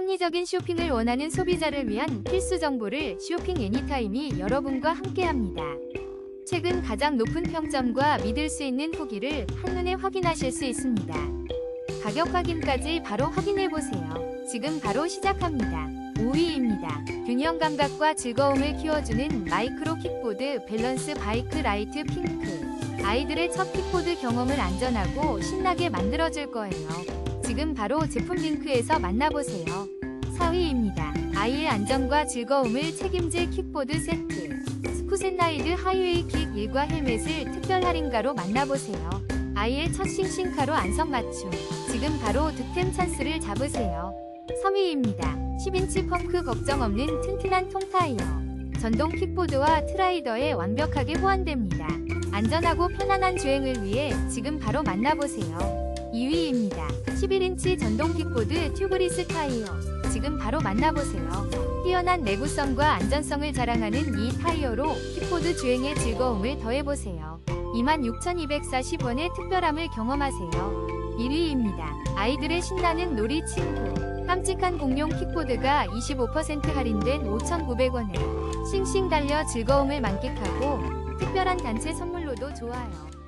합리적인 쇼핑을 원하는 소비자를 위한 필수 정보를 쇼핑 애니타임이 여러분과 함께합니다. 최근 가장 높은 평점과 믿을 수 있는 후기를 한눈에 확인하실 수 있습니다. 가격 확인까지 바로 확인해 보세요. 지금 바로 시작합니다. 5위입니다. 균형 감각과 즐거움을 키워주는 마이크로 킥보드 밸런스 바이크 라이트 핑크. 아이들의 첫 킥보드 경험을 안전하고 신나게 만들어줄 거예요. 지금 바로 제품 링크에서 만나보세요. 4위입니다. 아이의 안전과 즐거움을 책임질 킥보드 세트. 스쿠센라이드 하이웨이 킥 1과 헬멧을 특별 할인가로 만나보세요. 아이의 첫 싱싱카로 안성 맞춤. 지금 바로 득템 찬스를 잡으세요. 3위입니다. 10인치 펑크 걱정 없는 튼튼한 통타이어. 전동 킥보드와 트라이더에 완벽하게 호환됩니다. 안전하고 편안한 주행을 위해 지금 바로 만나보세요. 2위입니다. 11인치 전동 킥보드 튜브리스 타이어. 지금 바로 만나보세요. 뛰어난 내구성과 안전성을 자랑하는 이 타이어로 킥보드 주행의 즐거움을 더해보세요. 26,240원의 특별함을 경험하세요. 1위입니다. 아이들의 신나는 놀이 친구. 깜찍한 공룡 킥보드가 25% 할인된 5,900원에 싱싱 달려 즐거움을 만끽하고 특별한 단체 선물로도 좋아요.